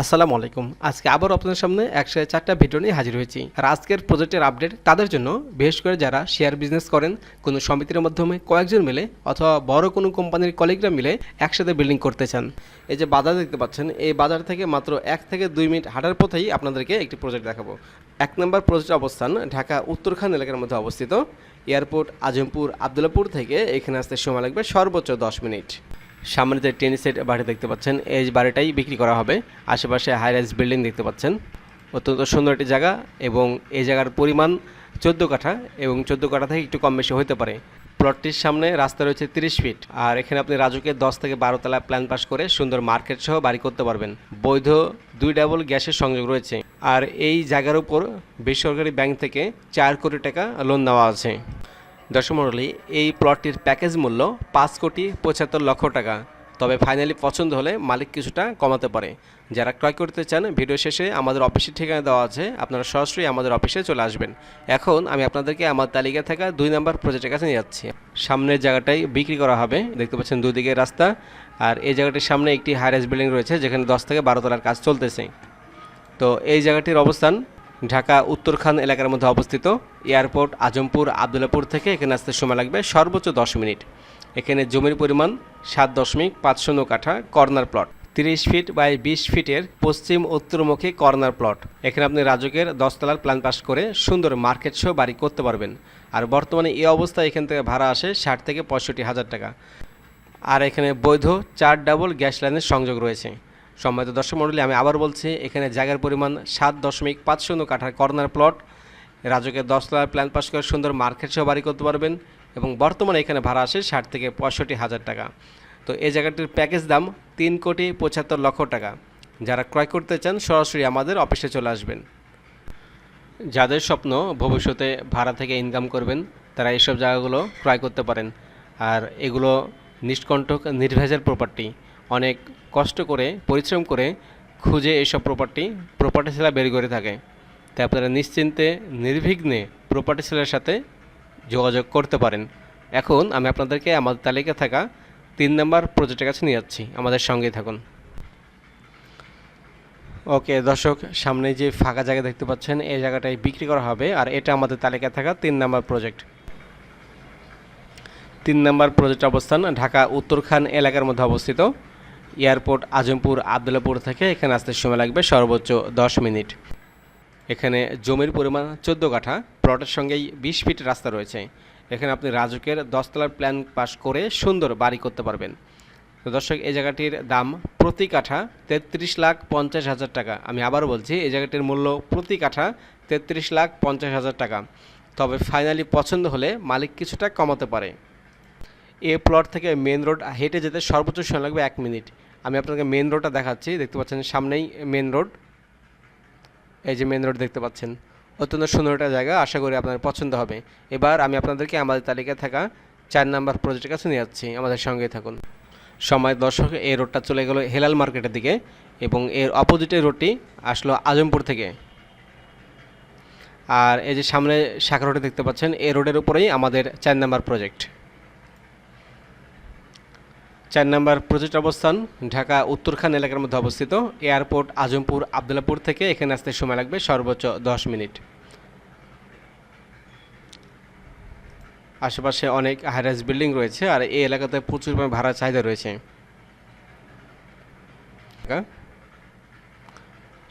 আসসালামু আলাইকুম। আজকে আবার আপনাদের সামনে একশো চারটা ভিডিও নিয়ে হাজির হয়েছি। আর আজকের প্রজেক্টের আপডেট তাদের জন্য, বিশেষ করে যারা শেয়ার বিজনেস করেন, কোনো সমিতির মাধ্যমে কয়েকজন মিলে অথবা বড় কোনো কোম্পানির কলিগরা মিলে একসাথে বিল্ডিং করতে চান। এই যে বাজার দেখতে পাচ্ছেন, এই বাজার থেকে মাত্র এক থেকে দুই মিনিট হাঁটার পথেই আপনাদেরকে একটি প্রজেক্ট দেখাবো। এক নম্বর প্রজেক্ট অবস্থান ঢাকা উত্তরখান এলাকার মধ্যে অবস্থিত। এয়ারপোর্ট, আজমপুর, আবদুল্লাপুর থেকে এখানে আসতে সময় লাগবে সর্বোচ্চ দশ মিনিট। সামনে যে টেন সেট বাড়ি দেখতে পাচ্ছেন, এই বাড়িটাই বিক্রি করা হবে। আশেপাশে হাই রাইজ বিল্ডিং দেখতে পাচ্ছেন। অত্যন্ত সুন্দর একটি জায়গা এবং এই জায়গার পরিমাণ চোদ্দ কাঠা এবং চোদ্দ কাঠা থেকে একটু কম বেশি হতে পারে। প্লটটির সামনে রাস্তা রয়েছে তিরিশ ফিট আর এখানে আপনি রাজুকে দশ থেকে বারো তলা প্ল্যান পাস করে সুন্দর মার্কেট সহ বাড়ি করতে পারবেন। বৈধ দুই ডাবল গ্যাসের সংযোগ রয়েছে। আর এই জায়গার উপর বেসরকারি ব্যাংক থেকে চার কোটি টাকা লোন দেওয়া আছে। দর্শক এই প্লটটির প্যাকেজ মূল্য পাঁচ কোটি পঁচাত্তর লক্ষ টাকা। তবে ফাইনালি পছন্দ হলে মালিক কিছুটা কমাতে পারে। যারা ক্রয় করতে চান, ভিডিও শেষে আমাদের অফিসের ঠিকানা দেওয়া আছে। আপনারা সরাসরি আমাদের অফিসে চলে আসবেন। এখন আমি আপনাদেরকে আমার তালিকা থাকা দুই নাম্বার প্রজেক্টের কাছে নিয়ে যাচ্ছি। সামনের জায়গাটাই বিক্রি করা হবে। দেখতে পাচ্ছেন দুদিকে রাস্তা। আর এই জায়গাটির সামনে একটি হাইরাইজ বিল্ডিং রয়েছে, যেখানে দশ থেকে বারো তলার কাজ চলতেছে। তো এই জায়গাটির অবস্থান ঢাকা, উত্তরখান এলাকার মধ্যে অবস্থিত এয়ারপোর্ট আজমপুর, আবদুল্লাপুর থেকে এখানে আসতে সময় লাগবে সর্বোচ্চ দশ মিনিট। এখানে জমির পরিমাণ সাত দশমিক পাঁচ শূন্য কাঠা কর্নার প্লট, তিরিশ ফিট বাই বিশ ফিটের পশ্চিম উত্তরমুখী কর্নার প্লট। এখানে আপনি রাজকের দশতলার প্ল্যান পাস করে সুন্দর মার্কেট সহ বাড়ি করতে পারবেন। আর বর্তমানে এই অবস্থায় এখান থেকে ভাড়া আসে ষাট থেকে পঁয়ষট্টি হাজার টাকা। আর এখানে বৈধ চার ডাবল গ্যাস লাইনের সংযোগ রয়েছে। সম্মানিত দর্শক মণ্ডলী, আমি আবার বলছি, এখানে জায়গার পরিমাণ সাত দশমিক পাঁচ শূন্য কাঠার কর্নার প্লট রাজকের দশ তলার প্ল্যান পাস করে সুন্দর মার্কেট সহ বাড়ি করতে পারবেন এবং বর্তমানে এখানে ভাড়া আসে ষাট থেকে পঁয়ষট্টি হাজার টাকা। তো এই জায়গাটির প্যাকেজ দাম তিন কোটি পঁচাত্তর লক্ষ টাকা। যারা ক্রয় করতে চান, সরাসরি আমাদের অফিসে চলে আসবেন। যাদের স্বপ্ন ভবিষ্যতে ভাড়া থেকে ইনকাম করবেন, তারা এইসব জায়গাগুলো ক্রয় করতে পারেন। আর এগুলো নিষ্কণ্টক, নির্ভেজাল প্রপার্টি অনেক কষ্ট করে, পরিশ্রম করে খুঁজে এইসব প্রপার্টি প্রপার্টি সেলা বের করে থাকে। তাই আপনারা নিশ্চিন্তে, নির্বিঘ্নে প্রপার্টি সেলের সাথে যোগাযোগ করতে পারেন। এখন আমি আপনাদেরকে আমাদের তালিকা থাকা তিন নম্বর প্রজেক্টের কাছে নিয়ে যাচ্ছি। আমাদের সঙ্গেই থাকুন। ওকে, দর্শক, সামনে যে ফাঁকা জায়গা দেখতে পাচ্ছেন, এই জায়গাটাই বিক্রি করা হবে আর এটা আমাদের তালিকায় থাকা তিন নম্বর প্রজেক্ট তিন নম্বর প্রজেক্ট অবস্থান ঢাকা উত্তরখান এলাকার মধ্যে অবস্থিত। এয়ারপোর্ট আজমপুর আবদুল্লাপুর থেকে এখানে আসতে সময় লাগবে সর্বোচ্চ দশ মিনিট। এখানে জমির পরিমাণ চোদ্দ কাঠা, প্লটের সঙ্গেই বিশ ফিট রাস্তা রয়েছে। এখানে আপনি রাজুকের দশতলার প্ল্যান পাস করে সুন্দর বাড়ি করতে পারবেন। তো দর্শক, এই জায়গাটির দাম প্রতি কাঠা তেত্রিশ লাখ পঞ্চাশ হাজার টাকা। আমি আবার বলছি, এই জায়গাটির মূল্য প্রতি কাঠা তেত্রিশ লাখ পঞ্চাশ হাজার টাকা। তবে ফাইনালি পছন্দ হলে মালিক কিছুটা কমাতে পারে। এ প্লট থেকে মেন রোড হেঁটে যেতে সর্বোচ্চ সময় লাগবে এক মিনিট। আমি আপনাকে মেন রোডটা দেখাচ্ছি, দেখতে পাচ্ছেন সামনেই মেন রোড এই যে মেন রোড দেখতে পাচ্ছেন, অত্যন্ত সুন্দর একটা জায়গা, আশা করি আপনার পছন্দ হবে। এবার আমি আপনাদেরকে আমাদের তালিকায় থাকা চার নাম্বার প্রজেক্টের কাছে নিয়ে যাচ্ছি, আমাদের সঙ্গে থাকুন। সময় দর্শক, এই রোডটা চলে গেল হেলাল মার্কেটের দিকে এবং এর অপোজিটে রোডটি আসলো আজমপুর থেকে। আর এই যে সামনে শাখা রোডে দেখতে পাচ্ছেন, এই রোডের উপরেই আমাদের চার নাম্বার প্রজেক্ট চার নম্বর প্রজেক্ট অবস্থান, ঢাকা, উত্তরখান এলাকার মধ্যে অবস্থিত। এয়ারপোর্ট, আজমপুর, আবদুল্লাপুর থেকে এখানে আসতে সময় লাগবে সর্বোচ্চ দশ মিনিট। আশেপাশে অনেক হাইরাইজ বিল্ডিং রয়েছে আর এই এলাকাতে প্রচুর পরিমাণে ভাড়া চাহিদা রয়েছে।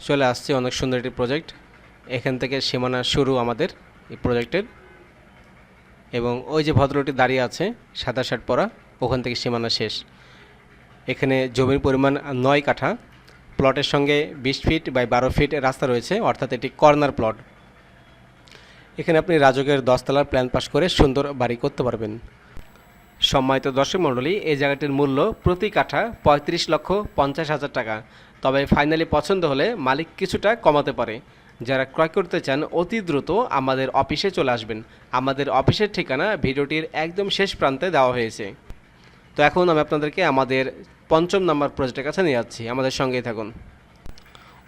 চলে আসছে অনেক সুন্দর একটি প্রজেক্ট এখান থেকে সীমানা শুরু আমাদের এই প্রজেক্টের এবং ওই যে ভদ্রটি দাঁড়িয়ে আছে, সাদা শার্ট পরা। ওখান থেকে সীমানা শেষ। এখানে জমির পরিমাণ নয় কাঠা। প্লটের সঙ্গে বিশ ফিট বাই বারো ফিট রাস্তা রয়েছে, অর্থাৎ এটি কর্নার প্লট। এখানে আপনি রাজকের দশতলার প্ল্যান পাস করে সুন্দর বাড়ি করতে পারবেন। সম্মানিত দর্শক মণ্ডলী, এই জায়গাটির মূল্য প্রতি কাঠা পঁয়ত্রিশ লক্ষ পঞ্চাশ হাজার টাকা। তবে ফাইনালি পছন্দ হলে মালিক কিছুটা কমাতে পারে। যারা ক্রয় করতে চান, অতি দ্রুত আমাদের অফিসে চলে আসবেন। আমাদের অফিসের ঠিকানা ভিডিওটির একদম শেষ প্রান্তে দেওয়া হয়েছে। তো এখন আমি আপনাদেরকে আমাদের পঞ্চম নাম্বার প্রজেক্টের কাছে নিয়ে যাচ্ছি। আমাদের সঙ্গেই থাকুন।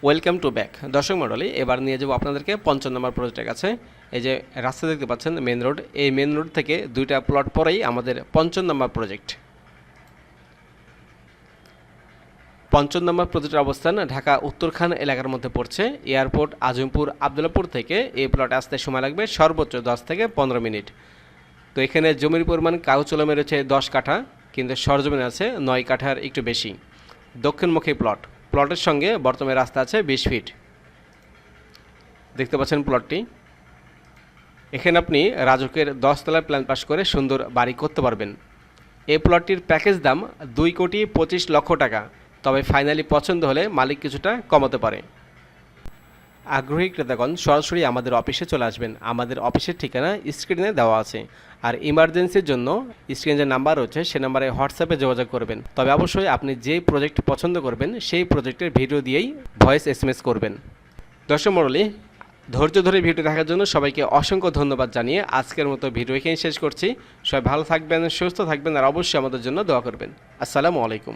ওয়েলকাম টু ব্যাক দর্শক মণ্ডলী, এবার নিয়ে যাব আপনাদেরকে পঞ্চম নাম্বার প্রজেক্টের কাছে। এই যে রাস্তা দেখতে পাচ্ছেন মেন রোড এই মেন রোড থেকে দুইটা প্লট পরেই আমাদের পঞ্চম নাম্বার প্রজেক্ট পঞ্চম নম্বর প্রজেক্টের অবস্থান ঢাকা উত্তরখান এলাকার মধ্যে পড়ছে। এয়ারপোর্ট আজমপুর আবদুল্লাপুর থেকে এই প্লটে আসতে সময় লাগবে সর্বোচ্চ দশ থেকে পনেরো মিনিট। তো এখানে জমির পরিমাণ কাউচলমে রয়েছে দশ কাঠা। কিন্তু সরজমিন আছে নয় কাঠার একটু বেশি। দক্ষিণমুখী প্লট। প্লটের সঙ্গে বর্তমানে রাস্তা আছে বিশ ফিট। দেখতে পাচ্ছেন প্লটটি। এখানে আপনি রাজকের দশতলার প্ল্যান পাস করে সুন্দর বাড়ি করতে পারবেন। এই প্লটটির প্যাকেজ দাম দুই কোটি পঁচিশ লক্ষ টাকা, তবে ফাইনালি পছন্দ হলে মালিক কিছুটা কমাতে পারে। আগ্রহী ক্রেতাগণ সরাসরি আমাদের অফিসে চলে আসবেন। আমাদের অফিসের ঠিকানা স্ক্রিনে দেওয়া আছে। আর ইমার্জেন্সির জন্য স্ক্রিনে যে নাম্বার রয়েছে, সে নাম্বারে হোয়াটসঅ্যাপে যোগাযোগ করবেন। তবে অবশ্যই আপনি যেই প্রজেক্ট পছন্দ করবেন, সেই প্রজেক্টের ভিডিও দিয়েই ভয়েস এসএমএস করবেন। দর্শক মণ্ডলী, ধৈর্য ধরে ভিডিও দেখার জন্য সবাইকে অসংখ্য ধন্যবাদ জানিয়ে আজকের মতো ভিডিও এখানে শেষ করছি। সবাই ভালো থাকবেন, সুস্থ থাকবেন, আর অবশ্যই আমাদের জন্য দোয়া করবেন। আসসালামু আলাইকুম।